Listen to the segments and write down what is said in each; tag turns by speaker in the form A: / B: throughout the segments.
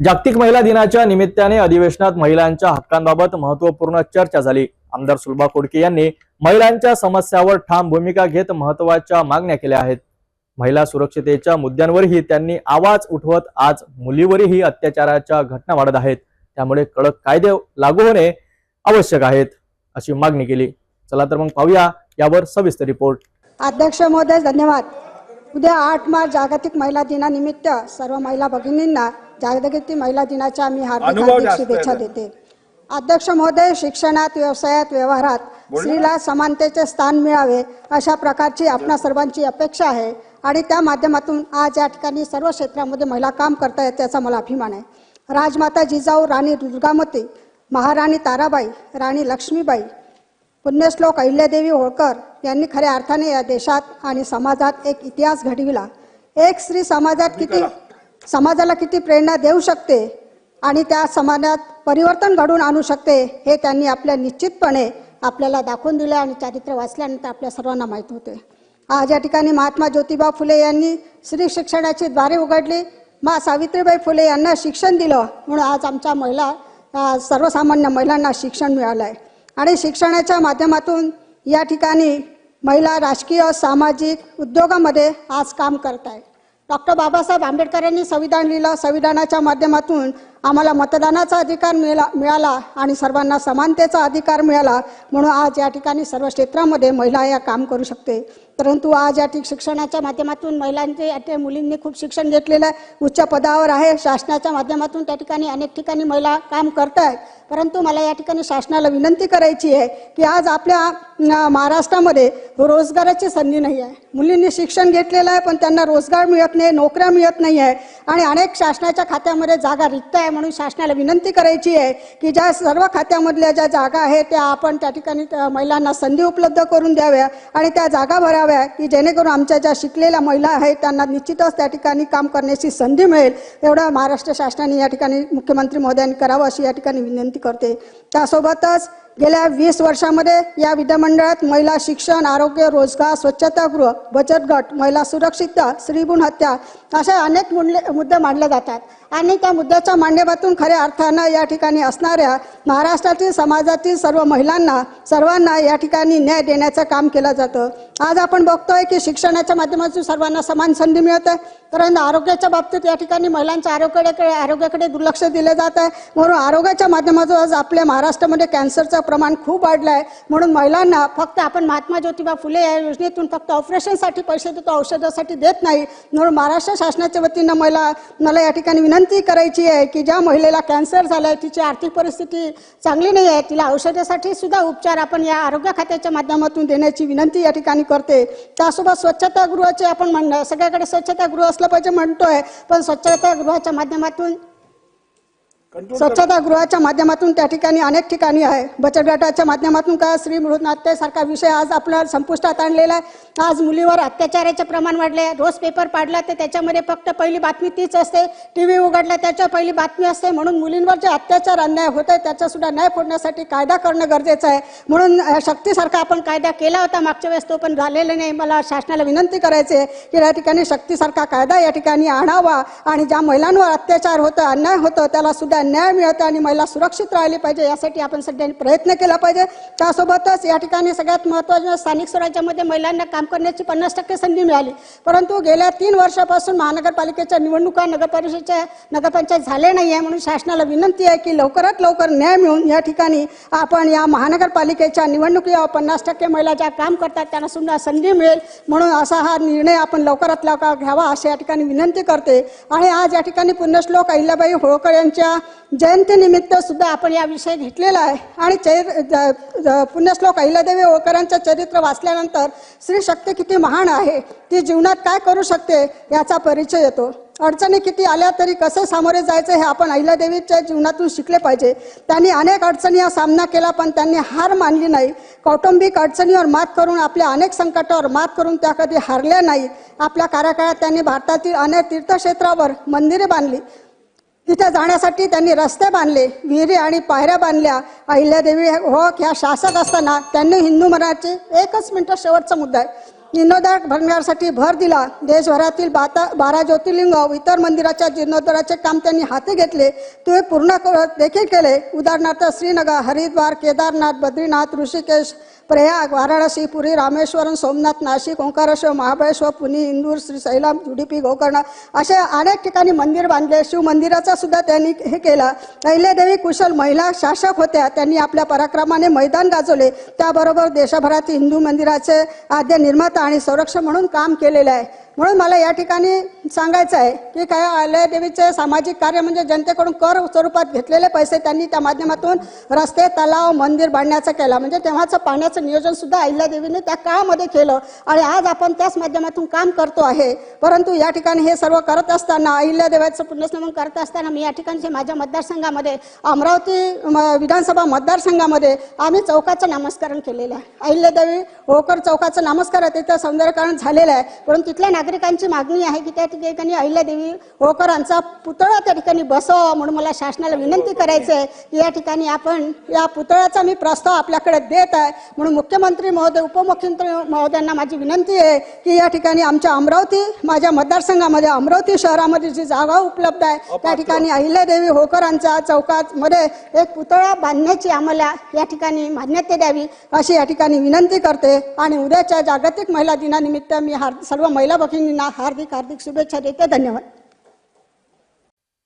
A: जागतिक महिला दिनाच्या निमित्ताने अधिवेशनात महिलांच्या हक्कांबाबत महत्त्वपूर्ण चर्चा झाली. आमदार सुलभा खोडके यांनी महिलांच्या समस्यावर ठाम भूमिका घेत महत्त्वाच्या मागण्या केल्या आहेत. महिला सुरक्षतेच्या मुद्द्यांवरही त्यांनी आवाज उठवत आज मुलीवरही अत्याचाराच्या घटना वाढत आहेत. त्यामुळे कडक कायदे लागू होणे आवश्यक आहेत अशी मागणी केली. चला तर मग पाहूया यावर सविस्तर रिपोर्ट.
B: अध्यक्ष महोदय धन्यवाद. उद्या आठ मार्च जागतिक महिला दिनानिमित्त सर्व महिला भगिनींना जागतिक महिला दिनाच्या मी हार्दिक शुभेच्छा. देते. अध्यक्ष महोदय शिक्षणात व्यवसायात व्यवहारात स्त्रीला समानतेचे स्थान मिळावे अशा प्रकारची आपणा सर्वांची अपेक्षा आहे. आणि त्या माध्यमातून आज या ठिकाणी सर्व क्षेत्रामध्ये महिला काम करतायत त्याचा मला अभिमान आहे. राजमाता जिजाऊ राणी दुर्गामती महाराणी ताराबाई राणी लक्ष्मीबाई पुण्यश्लोक अहिल्यादेवी होळकर यांनी खऱ्या अर्थाने या देशात आणि समाजात एक इतिहास घडविला. एक स्त्री समाजात किती समाजाला किती प्रेरणा देऊ शकते आणि त्या समाजात परिवर्तन घडवून आणू शकते हे त्यांनी आपल्या निश्चितपणे आपल्याला दाखवून दिलं आणि चारित्र्य वाचल्यानंतर आपल्या सर्वांना माहीत होते. आज या ठिकाणी महात्मा ज्योतिबा फुले यांनी स्त्री शिक्षणाची द्वारे उघडली. मा सावित्रीबाई फुले यांना शिक्षण दिलं म्हणून आज आमच्या महिला सर्वसामान्य महिलांना शिक्षण मिळालं आहे आणि शिक्षणाच्या माध्यमातून या ठिकाणी महिला राजकीय सामाजिक उद्योगामध्ये आज काम करत आहे डॉक्टर बाबासाहेब आंबेडकरांनी संविधान लिहिलं संविधानाच्या माध्यमातून आम्हाला मतदानाचा अधिकार मिळाला मिळाला आणि सर्वांना समानतेचा अधिकार मिळाला म्हणून आज या ठिकाणी सर्व क्षेत्रामध्ये महिला या काम करू शकते. परंतु आज या ठिक शिक्षणाच्या माध्यमातून महिलांचे या मुलींनी खूप शिक्षण घेतलेलं आहे उच्च पदावर आहे. शासनाच्या माध्यमातून त्या ठिकाणी अनेक ठिकाणी महिला काम करत आहेत परंतु मला या ठिकाणी शासनाला विनंती करायची आहे की आज आपल्या महाराष्ट्रामध्ये रोजगाराची संधी नाही आहे. मुलींनी शिक्षण घेतलेलं आहे पण त्यांना रोजगार मिळत नाही नोकऱ्या मिळत नाही आहे आणि अनेक शासनाच्या खात्यामध्ये जागा रिक्त आहे म्हणून शासनाला विनंती करायची आहे की ज्या सर्व खात्यामधल्या ज्या जागा आहेत त्या आपण त्या ठिकाणी त्या महिलांना संधी उपलब्ध करून द्याव्या आणि त्या जागा भराव्या की जेणेकरून आमच्या ज्या शिकलेल्या महिला आहेत त्यांना निश्चितच त्या ठिकाणी काम करण्याची संधी मिळेल. एवढं महाराष्ट्र शासनाने या ठिकाणी मुख्यमंत्री महोदयांनी करावं अशी या ठिकाणी विनंती करते. त्यासोबतच गेल्या वीस वर्षामध्ये या विधिमंडळात महिला शिक्षण आरोग्य रोजगार स्वच्छतागृह बचत गट महिला सुरक्षितता स्त्रीगुण हत्या अशा अनेक मुद्दे मुद्दे मांडले जातात. आणि त्या मुद्द्याच्या मांडण्यातून खऱ्या अर्थानं या ठिकाणी असणाऱ्या महाराष्ट्रातील समाजातील सर्व महिलांना सर्वांना या ठिकाणी न्याय देण्याचं काम केलं जातं. आज आपण बघतोय की शिक्षणाच्या माध्यमातून सर्वांना समान संधी मिळत. आहे परंतु आरोग्याच्या बाबतीत या ठिकाणी महिलांच्या आरोग्याकडे आरोग्याकडे दुर्लक्ष दिले जात आहे. म्हणून आरोग्याच्या माध्यमातून आज आपल्या महाराष्ट्रामध्ये कॅन्सरचं प्रमाण खूप वाढलं आहे म्हणून महिलांना फक्त आपण महात्मा ज्योतिबा फुले या योजनेतून फक्त ऑपरेशनसाठी पैसे देतो औषधासाठी देत नाही. म्हणून महाराष्ट्र शासनाच्या वतीनं मला मला या ठिकाणी विनंती करायची आहे की ज्या महिलेला कॅन्सर झाला आहे तिची आर्थिक परिस्थिती चांगली नाही आहे तिला औषधासाठी सुद्धा उपचार आपण या आरोग्य खात्याच्या माध्यमातून देण्याची विनंती या ठिकाणी करते. त्यासोबत स्वच्छतागृहाचे आपण म्हण सगळ्याकडे स्वच्छतागृह असलं पाहिजे म्हणतोय पण स्वच्छतागृहाच्या माध्यमातून स्वच्छतागृहाच्या माध्यमातून त्या ठिकाणी अनेक ठिकाणी आहे. बचत गटाच्या माध्यमातून का स्त्री सारखा विषय आज आपला संपुष्टात आणलेला आहे. आज मुलीवर अत्याचाराचे प्रमाण वाढले रोज पेपर पाडला तर त्याच्यामध्ये फक्त पहिली बातमी तीच असते. टी व्ही उघडला त्याच्या पहिली बातमी असते. म्हणून मुलींवर जे अत्याचार अन्याय होत आहे त्याचासुद्धा न्याय फोडण्यासाठी कायदा करणं गरजेचं आहे. म्हणून शक्तीसारखा आपण कायदा केला होता मागच्या वेळेस तो पण झालेला नाही. मला शासनाला विनंती करायची आहे की या ठिकाणी शक्तीसारखा कायदा या ठिकाणी आणावा. आणि ज्या महिलांवर अत्याचार होतं अन्याय होतं त्याला सुद्धा न्याय मिळतं आणि महिला सुरक्षित राहिली पाहिजे यासाठी आपण सगळ्यांनी प्रयत्न केला पाहिजे. त्यासोबतच या ठिकाणी सगळ्यात महत्त्वाचं म्हणजे स्थानिक स्वराज्यामध्ये महिलांना काम करण्याची पन्नास टक्के संधी मिळाली. परंतु गेल्या तीन वर्षापासून महानगरपालिकेच्या निवडणुका नगरपरिषदेच्या नगरपंचायत झाले नाही आहे म्हणून शासनाला विनंती आहे की लवकरात लवकर न्याय मिळून या ठिकाणी आपण या महानगरपालिकेच्या निवडणुकीवर पन्नास टक्के महिला ज्या काम करतात त्यांना सुद्धा संधी मिळेल म्हणून असा हा निर्णय आपण लवकरात लवकर घ्यावा अशी या ठिकाणी विनंती करते. आणि आज या ठिकाणी पुण्यश्लोक अहिल्याबाई होळकर यांच्या जयंतीनिमित्त सुद्धा आपण या विषय घेतलेला आहे. आणि चैर पुण्यश्लोक अहिल्यादेवी होळकरांचं चरित्र वाचल्यानंतर स्त्री शक्ती किती महान आहे ती जीवनात काय करू शकते याचा परिचय येतो. अडचणी किती आल्या तरी कसं सामोरे जायचं हे आपण अहिल्यादेवीच्या जीवनातून शिकले पाहिजे. त्यांनी अनेक अडचणीचा सामना केला पण त्यांनी हार मानली नाही. कौटुंबिक अडचणीवर मात करून आपल्या अनेक संकटावर मात करून त्या कधी हारल्या नाही. आपल्या कार्यकाळात त्यांनी भारतातील अनेक तीर्थक्षेत्रावर मंदिरे बांधली. तिथे जाण्यासाठी त्यांनी रस्ते बांधले विहिरी आणि पायऱ्या बांधल्या. अहिल्यादेवी हो ह्या शासक असताना त्यांनी हिंदू मनाचे एकच मिनिट शेवटचा मुद्दा आहे. जीर्णोद्धार भरण्यासाठी भर दिला. देशभरातील बाता बारा ज्योतिर्लिंग इतर मंदिराच्या जीर्णोद्धाराचे काम त्यांनी हाती घेतले. ते पूर्ण देखील केले. उदाहरणार्थ श्रीनगर हरिद्वार केदारनाथ बद्रीनाथ ऋषिकेश प्रयाग वाराणसी पुरी रामेश्वरम सोमनाथ नाशिक ओंकारेश्वर महाबळेश्वर पुणे इंदूर श्रीशैलम उडुपी गोकर्ण असे अनेक ठिकाणी मंदिर बांधले. शिवमंदिराचा सुद्धा त्यांनी हे केला. अहिल्यादेवी कुशल महिला शासक होत्या. त्यांनी आपल्या पराक्रमाने मैदान गाजवले. त्याबरोबर देशभरातील हिंदू मंदिराचे आद्य निर्माता आणि संरक्षक म्हणून काम केलेले आहे. म्हणून मला या ठिकाणी सांगायचं आहे की काय अहिल्यादेवीचे सामाजिक कार्य म्हणजे जनतेकडून कर स्वरूपात घेतलेले पैसे त्यांनी त्या माध्यमातून रस्ते तलाव मंदिर बांधण्याचा केला. म्हणजे तेव्हाचं पाण्याचं नियोजन सुद्धा अहिल्यादेवीने त्या काळामध्ये केलं. आणि आज आपण त्याच माध्यमातून काम करतो आहे. परंतु या ठिकाणी हे सर्व करत असताना अहिल्यादेवाचं पुण्यस्मरण करत असताना मी या ठिकाणचे माझ्या मतदारसंघामध्ये अमरावती म, विधानसभा मतदारसंघामध्ये आम्ही चौकाचं नामस्करण केलेलं आहे. अहिल्यादेवी होळकर चौकाचं नामस्करण तिथं सौंदर्यकरण झालेलं आहे. परंतु तिथल्या नागरिकांची मागणी आहे की त्या ठिकाणी अहिल्यादेवी होळकरांचा पुतळा त्या ठिकाणी बसवा म्हणून मला शासनाला विनंती करायचं आहे की या ठिकाणी आपण या पुतळ्याचा मी प्रस्ताव आपल्याकडे देत आहे. म्हणून मुख्यमंत्री महोदय उपमुख्यमंत्री महोदयांना माझी विनंती आहे की या ठिकाणी आमच्या अमरावती माझ्या मतदारसंघामध्ये अमरावती शहरामध्ये जी जागा उपलब्ध आहे त्या ठिकाणी अहिल्यादेवी होळकरांच्या चौकात मध्ये एक पुतळा बांधण्याची आम्हाला या ठिकाणी मान्यता द्यावी अशी या ठिकाणी विनंती करते. आणि उद्याच्या जागतिक महिला दिनानिमित्त मी सर्व महिला भगिनींना हार्दिक हार्दिक शुभेच्छा देते धन्यवाद.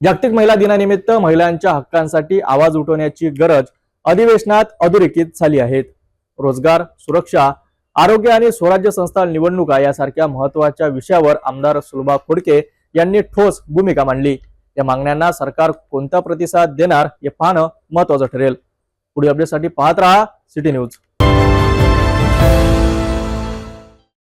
A: जागतिक महिला दिनानिमित्त महिलांच्या हक्कांसाठी आवाज उठवण्याची गरज अधिवेशनात अधोरेखित झाली आहेत रोजगार सुरक्षा आरोग्य आणि स्वराज्य संस्था निवडणुका यासारख्या महत्त्वाच्या विषयावर आमदार सुलभा खोडके यांनी ठोस भूमिका मांडली. या मागण्यांना सरकार कोणता प्रतिसाद देणार हे पाहणं महत्वाचं ठरेल. पुढील अपडेटसाठी पाहत राहा. City news.